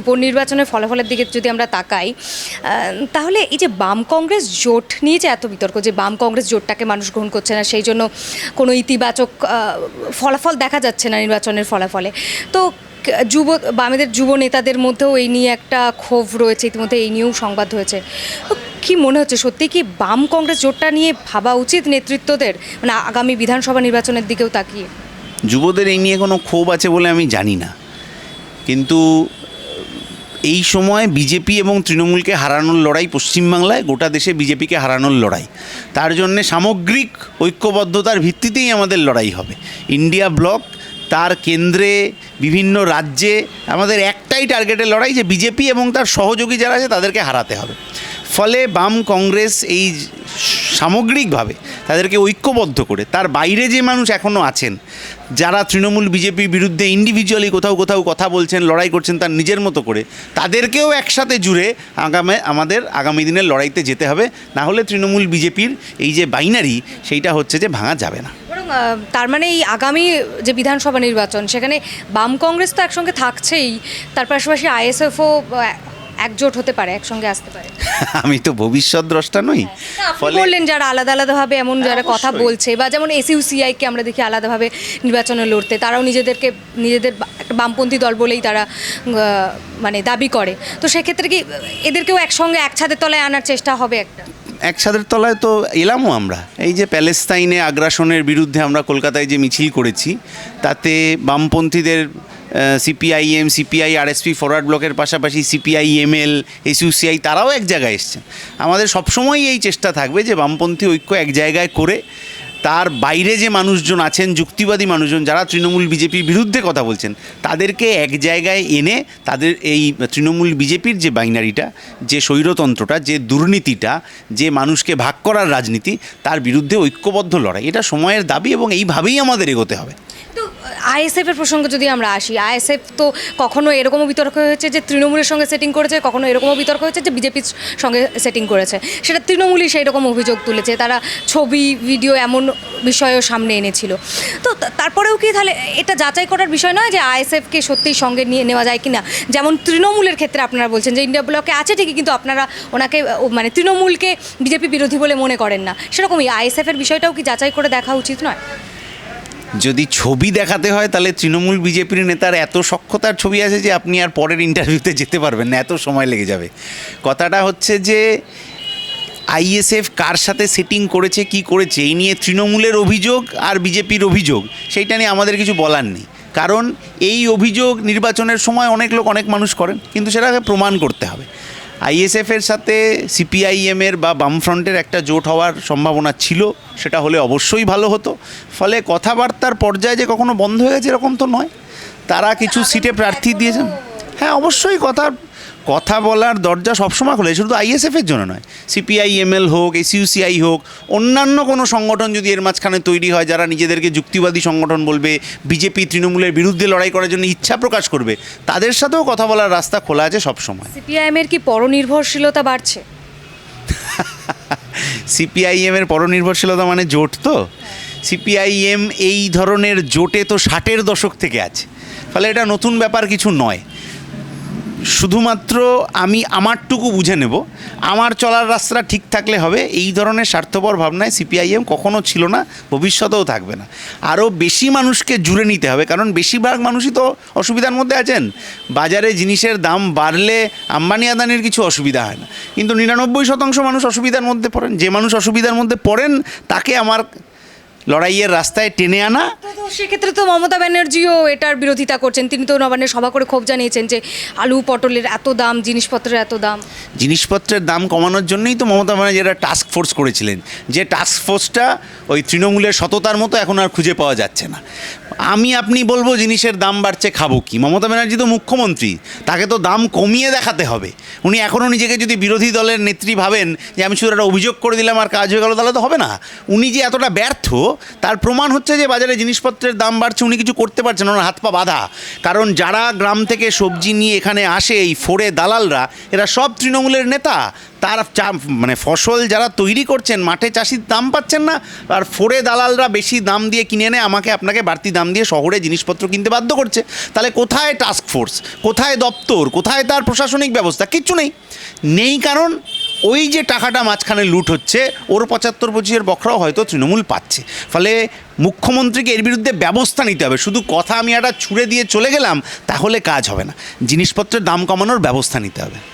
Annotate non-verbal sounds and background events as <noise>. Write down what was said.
উপনির্বাচনের ফলাফলের দিকে যদি আমরা তাকাই তাহলে এই যে বাম কংগ্রেস জোট নিয়ে যে এত বিতর্ক যে বাম কংগ্রেস জোটটাকে মানুষ গ্রহণ করছে না, সেই জন্য কোনো ইতিবাচক ফলাফল দেখা যাচ্ছে না নির্বাচনের ফলাফলে। তো যুব, বামেদের যুব নেতাদের মধ্যেও এই নিয়ে একটা ক্ষোভ রয়েছে, ইতিমধ্যে এই নিয়েও সংবাদ হয়েছে। কি মনে হচ্ছে, সত্যি কি বাম কংগ্রেস জোটটা নিয়ে ভাবা উচিত নেতৃত্বদের? মানে আগামী বিধানসভা নির্বাচনের দিকেও তাকিয়ে। যুবদের এই নিয়ে কোনো ক্ষোভ আছে বলে আমি জানি না। কিন্তু এই সময় বিজেপি এবং তৃণমূলকে হারানোর লড়াই পশ্চিমবাংলায়, গোটা দেশে বিজেপিকে হারানোর লড়াই। তার জন্যে সামগ্রিক ঐক্যবদ্ধতার ভিত্তিতেই আমাদের লড়াই হবে। ইন্ডিয়া ব্লক তার কেন্দ্রে বিভিন্ন রাজ্যে আমাদের একটাই টার্গেটের লড়াই যে বিজেপি এবং তার সহযোগী যারা আছে তাদেরকে হারাতে হবে। ফলে বাম কংগ্রেস এই সামগ্রিকভাবে তাদেরকে ঐক্যবদ্ধ করে, তার বাইরে যে মানুষ এখনও আছেন যারা তৃণমূল বিজেপির বিরুদ্ধে ইন্ডিভিজুয়ালি কোথাও কোথাও কথা বলছেন, লড়াই করছেন তার নিজের মতো করে, তাদেরকেও একসাথে জুড়ে আগামী, আমাদের আগামী দিনের লড়াইতে যেতে হবে। না হলে তৃণমূল বিজেপির এই যে বাইনারি সেইটা হচ্ছে যে ভাঙা যাবে না। তার মানে এই আগামী যে বিধানসভা নির্বাচন, সেখানে বাম কংগ্রেস তো একসঙ্গে থাকছেই, তার পাশাপাশি আইএসএফও একজোট হতে পারে একসঙ্গে আসতে পারে। <laughs> আমি তো ভবিষ্যৎ দ্রষ্টা নই আপনি বললেন যারা আলাদা আলাদাভাবে এমন যারা কথা বলছে বা যেমন এসইউসিআইকে আমরা দেখি আলাদাভাবে নির্বাচনে লড়তে তারাও নিজেদেরকে নিজেদের বামপন্থী দল বলেই তারা মানে দাবি করে। তো সেক্ষেত্রে কি এদেরকেও একসঙ্গে এক ছাদের তলায় আনার চেষ্টা হবে একটা? এক ছাদের তলায় তো এলামও আমরা। এই যে প্যালেস্তাইনে আগ্রাসনের বিরুদ্ধে আমরা কলকাতায় যে মিছিল করেছি তাতে বামপন্থীদের সিপিআইএম সিপিআই আরএসপি ফরওয়ার্ড ব্লকের পাশাপাশি সিপিআইএমএল এসইউসিআই তারাও এক জায়গায় এসছেন আমাদের সবসময়ই এই চেষ্টা থাকবে যে বামপন্থী ঐক্য এক জায়গায় করে তার বাইরে যে মানুষজন আছেন, যুক্তিবাদী মানুষজন, যারা তৃণমূল বিজেপির বিরুদ্ধে কথা বলছেন, তাদেরকে এক জায়গায় এনে তাদের এই তৃণমূল বিজেপির যে বাইনারিটা, যে স্বৈরতন্ত্রটা, যে দুর্নীতিটা, যে মানুষকে ভাগ করার রাজনীতি, তার বিরুদ্ধে ঐক্যবদ্ধ লড়াই। এটা সময়ের দাবি এবং এইভাবেই আমাদের এগোতে হবে। তো আইএসএফ এর প্রসঙ্গে যদি আমরা আসি, আইএসএফ তো কখনো এরকমও বিতর্ক হয়েছে যে তৃণমূলের সঙ্গে সেটিং করেছে, কখনো এরকমও বিতর্ক হয়েছে যে বিজেপির সঙ্গে সেটিং করেছে। সেটা তৃণমূলই সেই রকম অভিযোগ তুলেছে, তারা ছবি, ভিডিও এমন বিষয়ও সামনে এনেছিল। তো তারপরেও কি তাহলে এটা যাচাই করার বিষয় নয় যে আইএসএফকে সত্যিই সঙ্গে নিয়ে, নেওয়া যায় কিনা? যেমন তৃণমূলের ক্ষেত্রে আপনারা বলছেন যে ইন্ডিয়া ব্লকে আছে ঠিকই, কিন্তু আপনারা ওনাকে মানে তৃণমূলকে বিজেপি বিরোধী বলে মনে করেন না। সেরকমই আইএসএফ এর বিষয়টাও কি যাচাই করে দেখা উচিত নয়? যদি ছবি দেখাতে হয়, তাহলে তৃণমূল বিজেপির নেতার এত সক্ষতার ছবি আছে যে আপনি আর পরের ইন্টারভিউতে যেতে পারবেন না, এত সময় লেগে যাবে। কথাটা হচ্ছে যে আইএসএফ কার সাথে সেটিং করেছে, কি করেছে, এই নিয়ে তৃণমূলের অভিযোগ আর বিজেপির অভিযোগ, সেইটা নিয়ে আমাদের কিছু বলার নেই। কারণ এই অভিযোগ নির্বাচনের সময় অনেক লোক অনেক মানুষ করেন, কিন্তু সেটাকে প্রমাণ করতে হবে। আইএসএফের সাথে সিপিআইএমের বা বামফ্রন্টের একটা জোট হওয়ার সম্ভাবনা ছিল, সেটা হলে অবশ্যই ভালো হতো। ফলে কথাবার্তার পর্যায়ে যে কখনো বন্ধ হয়ে গেছে এরকম তো নয়। তারা কিছু সিটে প্রার্থী দিয়েছেন। হ্যাঁ অবশ্যই কথা কথা বলার দরজা সবসময় খোলে। শুধু আইএসএফের জন্য নয়। সিপিআই সিপিআইএমএল হোক এসইউসিআই হোক অন্যান্য কোনো সংগঠন যদি এর মাঝখানে তৈরি হয় যারা নিজেদেরকে যুক্তিবাদী সংগঠন বলবে বিজেপি তৃণমূলের বিরুদ্ধে লড়াই করার জন্য ইচ্ছা প্রকাশ করবে তাদের সাথেও কথা বলার রাস্তা খোলা আছে সবসময়। সিপিআইএম এর কি পরনির্ভরশীলতা বাড়ছে? <laughs> সিপিআইএম এর পরনির্ভরশীলতা মানে জোট তো? সিপিআইএম এই ধরনের জোটে তো ষাটের দশক থেকে আছে। ফলে এটা নতুন ব্যাপার কিছু নয়। শুধুমাত্র আমি আমারটুকু বুঝে নেব। আমার চলার রাস্তা ঠিক থাকলে হবে, এই ধরনের স্বার্থপর ভাবনায় সিপিআইএম কখনো ছিল না, ভবিষ্যতেও থাকবে না। আরও বেশি মানুষকে জুড়ে নিতে হবে, কারণ বেশিরভাগ মানুষই তো অসুবিধার মধ্যে আছেন। বাজারে জিনিসের দাম বাড়লে আম্বানি আদানির কিছু অসুবিধা হয় না। কিন্তু নিরানব্বই শতাংশ মানুষ অসুবিধার মধ্যে পড়েন, যে মানুষ অসুবিধার মধ্যে পড়েন, তাকে আমার লড়াইয়ের রাস্তায় টেনে আনা। তো সেক্ষেত্রে তো মমতা ব্যানার্জিও এটার বিরোধিতা করছেন। তিনি তো নবান্নে সভা করে ক্ষোভ জানিয়েছেন যে আলু পটলের এত দাম জিনিসপত্রের এত দাম। জিনিসপত্রের দাম কমানোর জন্যই তো মমতা ব্যানার্জি একটা টাস্ক ফোর্স করেছিলেন। যে টাস্ক ফোর্সটা ওই তৃণমূলের সততার মতো এখন আর খুঁজে পাওয়া যাচ্ছে না। আমি আপনি বলব জিনিসের দাম বাড়ছে, খাব কি? মমতা ব্যানার্জি তো মুখ্যমন্ত্রী, তাকে তো দাম কমিয়ে দেখাতে হবে। উনি এখনও নিজেকে যদি বিরোধী দলের নেত্রী ভাবেন যে আমি শুধু একটা অভিযোগ করে দিলাম আর কাজ হয়ে গেল, তাহলে তো হবে না। উনি যে এতটা ব্যর্থ, তার প্রমাণ হচ্ছে যে বাজারে জিনিসপত্রের দাম বাড়ছে, উনি কিছু করতে পারছেন ওনার হাত পা বাঁধা। কারণ যারা গ্রাম থেকে সবজি নিয়ে এখানে আসে, এই ফোরে দালালরা, এরা সব তৃণমূলের নেতা। তার চা- মানে ফসল যারা তৈরি করছেন, মাঠে চাষির দাম পাচ্ছেন না, আর ফোরে দালালরা বেশি দাম দিয়ে কিনে এনে আমাকে, আপনাকে বাড়তি দাম দিয়ে শহরে জিনিসপত্র কিনতে বাধ্য করছে। তাহলে কোথায় টাস্ক ফোর্স কোথায় দপ্তর? কোথায় তার প্রশাসনিক ব্যবস্থা? কিচ্ছু নেই। নেই কারণ, ওই যে টাকাটা মাঝখানে লুট হচ্ছে, ওর পঁচাত্তর পঁচিশের বখরাও হয়তো তৃণমূল পাচ্ছে। ফলে মুখ্যমন্ত্রীকে এর বিরুদ্ধে ব্যবস্থা নিতে হবে। শুধু কথা আমি একটা ছুড়ে দিয়ে চলে গেলাম, তাহলে কাজ হবে না। জিনিসপত্রের দাম কমানোর ব্যবস্থা নিতে হবে।